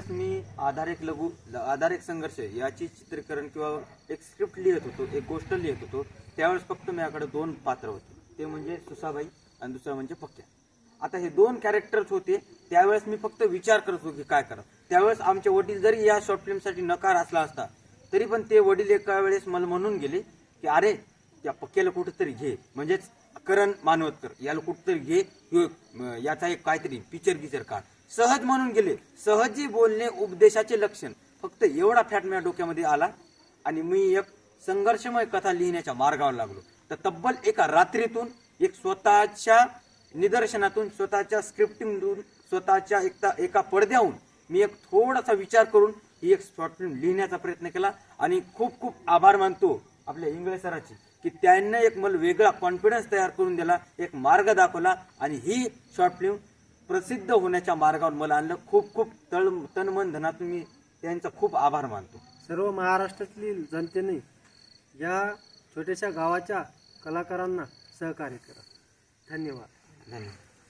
ज्यावेळेस मी आधार एक लघु आधार एक संघर्ष याची चित्रीकरण किंवा एक स्क्रिप्ट लिहित होतो एक गोष्ट लिहित होतो त्यावेळेस फक्त माझ्याकडे दोन पात्र होते. ते म्हणजे सुसाबाई आणि दुसरं म्हणजे पक्क्या आता हे दोन कॅरेक्टर्स होते त्यावेळेस मी फक्त विचार करत होतो की काय करा त्यावेळेस आमचे वडील जरी या शॉर्ट फिल्मसाठी नकार असला असता तरी पण ते वडील एका वेळेस मला म्हणून गेले की अरे त्या पक्क्याला कुठेतरी घे. म्हणजेच करण मानवतकर याला कुठेतरी घे याचा एक काहीतरी पिक्चर गिचर काढ. सहज म्हणून गेले. सहजी बोलणे उपदेशाचे लक्षण. फक्त एवढा फॅट माझ्या डोक्यामध्ये आला आणि मी एक संघर्षमय कथा लिहिण्याच्या मार्गावर लागलो. तर तब्बल एका रात्रीतून एक स्वतःच्या निदर्शनातून स्वतःच्या स्क्रिप्टिंगतून स्वतःच्या एकता एका पडद्याहून मी एक थोडासा विचार करून ही एक शॉर्ट फिल्म लिहिण्याचा प्रयत्न केला आणि खूप खूप आभार मानतो आपल्या इंगळे सराची की त्यांना एक मला वेगळा कॉन्फिडन्स तयार करून दिला एक मार्ग दाखवला आणि ही शॉर्ट फिल्म प्रसिद्ध होण्याच्या मार्गावर मला आणलं. खूप खूप तळ तन मन धनातून मी त्यांचा खूप आभार मानतो. सर्व महाराष्ट्रातील जनतेने या छोट्याशा गावाच्या कलाकारांना सहकार्य करा. धन्यवाद. धन्यवाद.